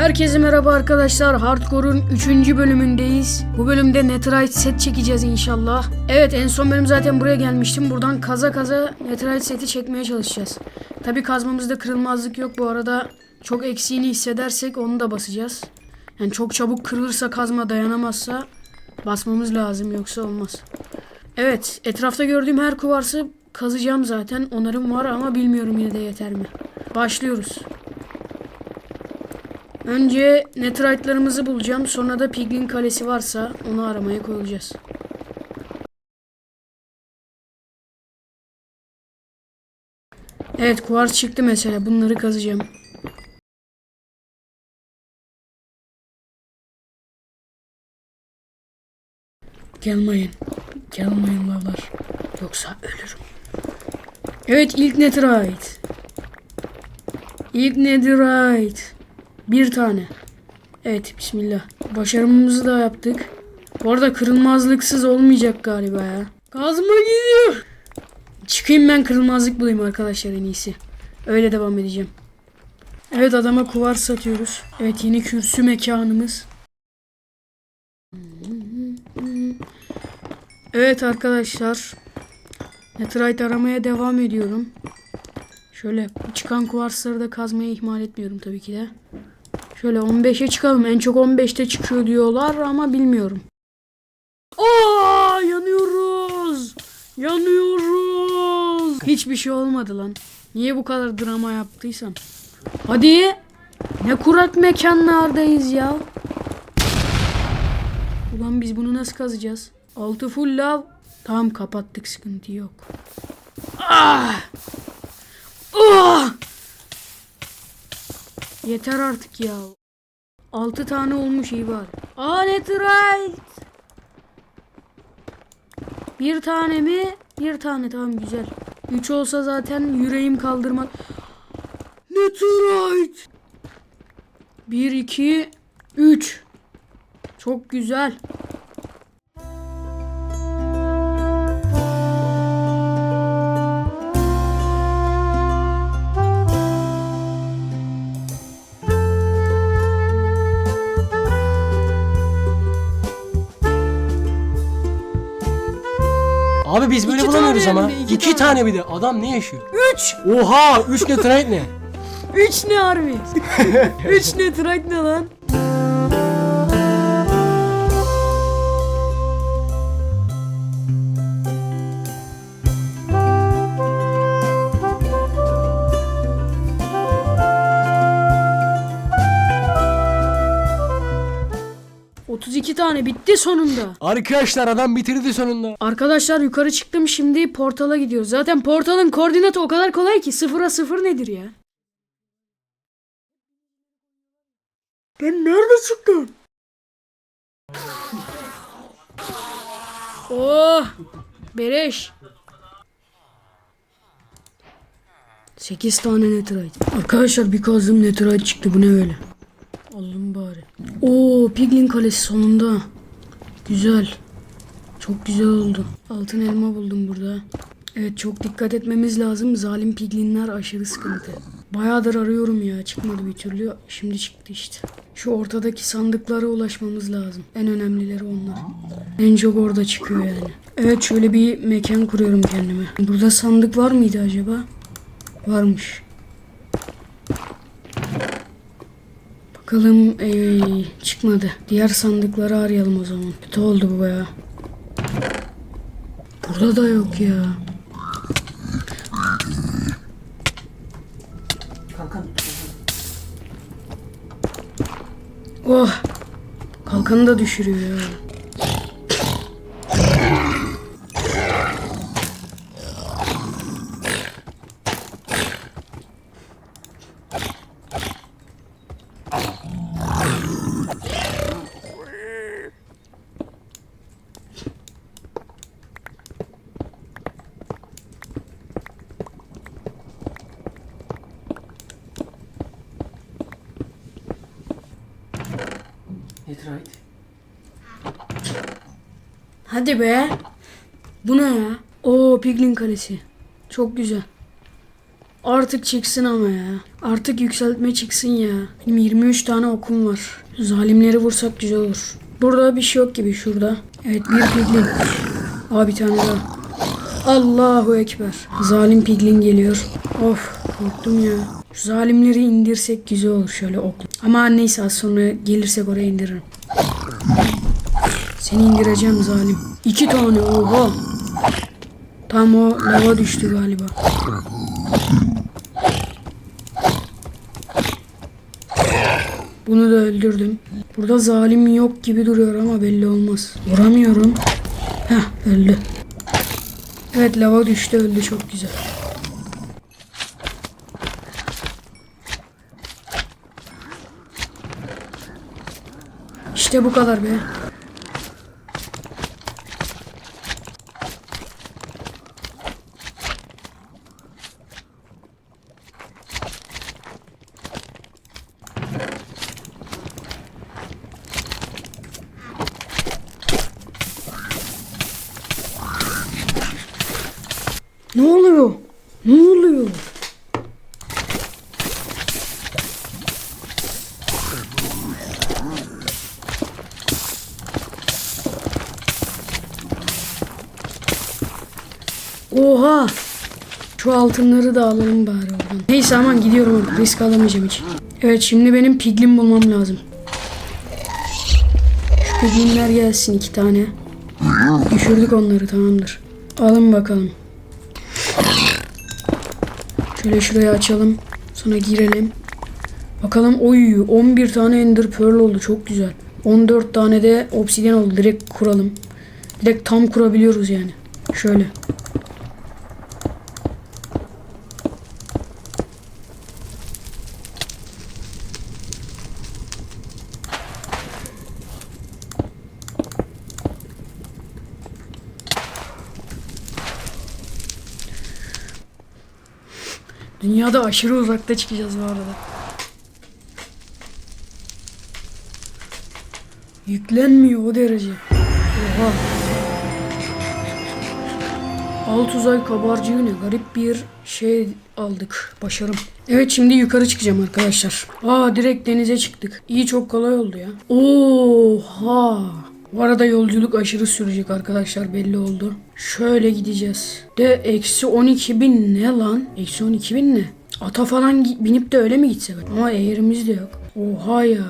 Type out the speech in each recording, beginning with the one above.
Herkese merhaba arkadaşlar. Hardcore'un 3. bölümündeyiz. Bu bölümde Netherite set çekeceğiz inşallah. Evet en son bölüm zaten buraya gelmiştim. Buradan kaza kaza Netherite seti çekmeye çalışacağız. Tabi kazmamızda kırılmazlık yok bu arada. Çok eksiğini hissedersek onu da basacağız. Yani çok çabuk kırılırsa kazma dayanamazsa basmamız lazım yoksa olmaz. Evet etrafta gördüğüm her kuvarsı kazacağım zaten. Onarım var ama bilmiyorum yine de yeter mi. Başlıyoruz. Önce netherite'larımızı bulacağım. Sonra da piglin kalesi varsa onu aramaya koyulacağız. Evet kuvars çıktı mesela. Bunları kazacağım. Gelmeyin. Gelmeyin lavlar. Yoksa ölürüm. Evet ilk netherite. İlk netherite. Bir tane. Evet bismillah. Başarımımızı da yaptık. Bu arada kırılmazlıksız olmayacak galiba ya. Kazma gidiyor. Çıkayım ben kırılmazlık bulayım arkadaşlar en iyisi. Öyle devam edeceğim. Evet adama kuvar satıyoruz. Evet yeni kürsü mekanımız. Evet arkadaşlar. Netherite aramaya devam ediyorum. Şöyle çıkan kuvarsları da kazmayı ihmal etmiyorum tabii ki de. Şöyle 15'e çıkalım. En çok 15'te çıkıyor diyorlar ama bilmiyorum. Aa yanıyoruz. Yanıyoruz. Hiçbir şey olmadı lan. Niye bu kadar drama yaptıysam. Hadi. Ne kurak mekanlardayız ya. Ulan biz bunu nasıl kazacağız? Altı full lav. Tamam kapattık sıkıntı yok. Ah! Ah! Yeter artık ya. 6 tane olmuş iyi var. Aa netherite. Bir tane mi? Bir tane tamam güzel. 3 olsa zaten yüreğim kaldırmaz. Netherite. 1 2 3. Çok güzel. Abi biz böyle İki bulamıyoruz tane ama. hem de, iki iki, tane. tane. bir de. Adam ne yaşıyor? 3. Oha! 3 netherite ne? 3 ne harbi? 3 netherite ne lan? Tane bitti sonunda. Arkadaşlar adam bitirdi sonunda. Arkadaşlar yukarı çıktım şimdi portala gidiyoruz. Zaten portalın koordinatı o kadar kolay ki sıfıra sıfır nedir ya? Ben nerede çıktım? Oh! Bereş. 8 tane netherite. Arkadaşlar bir kazdım netherite çıktı. Bu ne böyle? Aldım bari. Oo, Piglin Kalesi sonunda. Güzel. Çok güzel oldu. Altın elma buldum burada. Evet çok dikkat etmemiz lazım. Zalim piglinler aşırı sıkıntı. Bayağıdır arıyorum ya. Çıkmadı bir türlü. Şimdi çıktı işte. Şu ortadaki sandıklara ulaşmamız lazım. En önemlileri onlar. En çok orada çıkıyor yani. Evet şöyle bir mekan kuruyorum kendime. Burada sandık var mıydı acaba? Varmış. Bakalım ey, çıkmadı. Diğer sandıkları arayalım o zaman. Kötü oldu bu ya. Burada da yok ya. Oh. Kalkanı da düşürüyor ya. Netherite. Hadi be. Bu ne ya? Oo Piglin Kalesi. Çok güzel. Artık çıksın ama ya. Artık yükseltme çıksın ya. Benim 23 tane okum var. Zalimleri vursak güzel olur. Burada bir şey yok gibi şurada. Evet bir piglin. Aa bir tane daha. Allahu Ekber. Zalim piglin geliyor. Of korktum ya. Şu zalimleri indirsek güzel olur şöyle okla. Ama neyse az sonra gelirsek oraya indiririm. Seni indireceğim zalim. İki tane oha. Tam o lava düştü galiba. Bunu da öldürdüm. Burada zalim yok gibi duruyor ama belli olmaz. Vuramıyorum. Heh öldü. Evet lava düştü öldü çok güzel. İşte bu kadar be. Oha! Şu altınları da alalım bari oradan. Neyse aman gidiyorum artık. Risk alamayacağım hiç. Evet şimdi benim piglin bulmam lazım. Şu piglinler gelsin iki tane. Düşürdük onları tamamdır. Alın bakalım. Şöyle şurayı açalım. Sonra girelim. Bakalım oy 11 tane ender pearl oldu çok güzel. 14 tane de obsidyen oldu. Direkt kuralım. Direkt tam kurabiliyoruz yani. Şöyle. Dünyada aşırı uzakta çıkacağız bu arada. Yüklenmiyor o derece. Oha. Alt uzay kabarcığı ne? Garip bir şey aldık. Başarım. Evet şimdi yukarı çıkacağım arkadaşlar. Aa direkt denize çıktık. İyi çok kolay oldu ya. Oha. Bu arada yolculuk aşırı sürecek arkadaşlar belli oldu. Şöyle gideceğiz. De eksi 12 bin ne lan? Eksi 12 bin ne? Ata falan binip de öyle mi gitsek? Ama eğrimiz de yok. Oha ya.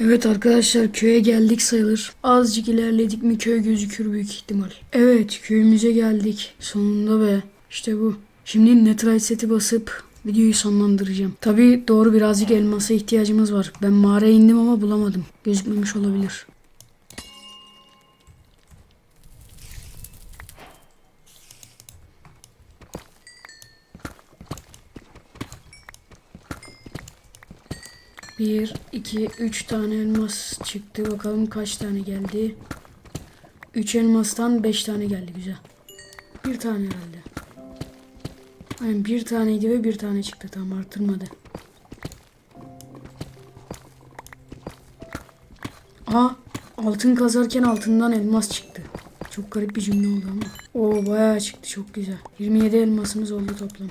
Evet arkadaşlar köye geldik sayılır. Azıcık ilerledik mi köy gözükür büyük ihtimal. Evet köyümüze geldik. Sonunda be. İşte bu. Şimdi Netrite seti basıp videoyu sonlandıracağım. Tabi doğru birazcık elmasa ihtiyacımız var. Ben mağaraya indim ama bulamadım. Gözükmemiş olabilir. Bir, iki, üç tane elmas çıktı. Bakalım kaç tane geldi. Üç elmastan beş tane geldi. Güzel. Bir tane herhalde. Aynen bir taneydi ve bir tane çıktı. Tamam artırmadı. Aa altın kazarken altından elmas çıktı. Çok garip bir cümle oldu ama. Oo bayağı çıktı çok güzel. 27 elmasımız oldu toplam.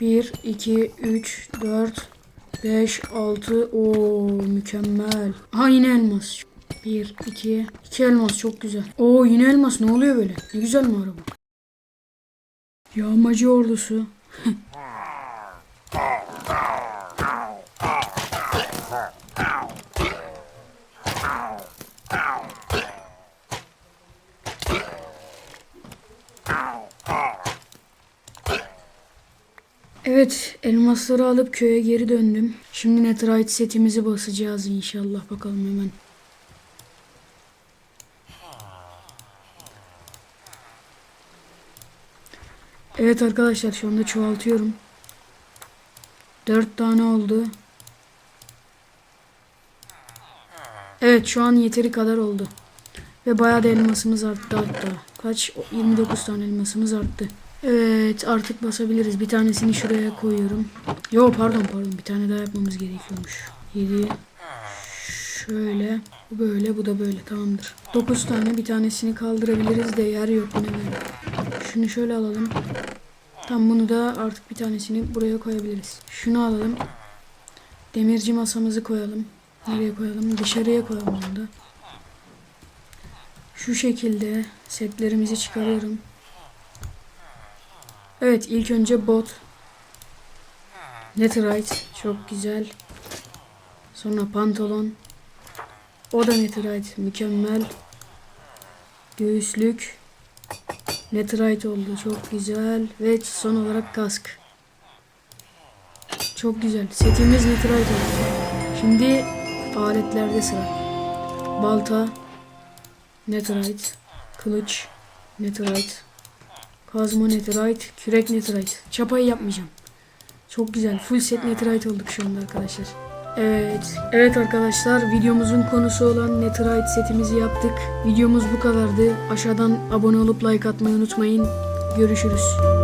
1, 2, 3, 4, 5, 6. Oo mükemmel. Ha yine elmas. 1, 2, 2 elmas çok güzel. Oo yine elmas ne oluyor böyle? Ne güzel mi araba? Yağmacı ordusu. Evet, elmasları alıp köye geri döndüm. Şimdi Netherite setimizi basacağız inşallah. Bakalım hemen. Evet arkadaşlar şu anda çoğaltıyorum. Dört tane oldu. Evet şu an yeteri kadar oldu. Ve bayağı da elmasımız arttı hatta. Kaç? 29 tane elmasımız arttı. Evet artık basabiliriz. Bir tanesini şuraya koyuyorum. Yo pardon pardon bir tane daha yapmamız gerekiyormuş. 7 Şöyle. Bu böyle bu da böyle tamamdır. 9 tane bir tanesini kaldırabiliriz de yer yok yine böyle. Şunu şöyle alalım. Tam bunu da artık bir tanesini buraya koyabiliriz. Şunu alalım. Demirci masamızı koyalım. Nereye koyalım? Dışarıya koyalım bunu da. Şu şekilde setlerimizi çıkarıyorum. Evet ilk önce bot. Netherite çok güzel. Sonra pantolon. O da netherite mükemmel. Göğüslük. Netherite oldu çok güzel. Ve son olarak kask. Çok güzel. Setimiz netherite oldu. Şimdi aletlerde sıra. Balta. Netherite. Kılıç. Netherite. Kazma netherite. Kürek netherite. Çapayı yapmayacağım. Çok güzel. Full set netherite olduk şu anda arkadaşlar. Evet. Evet arkadaşlar videomuzun konusu olan netherite setimizi yaptık. Videomuz bu kadardı. Aşağıdan abone olup like atmayı unutmayın. Görüşürüz.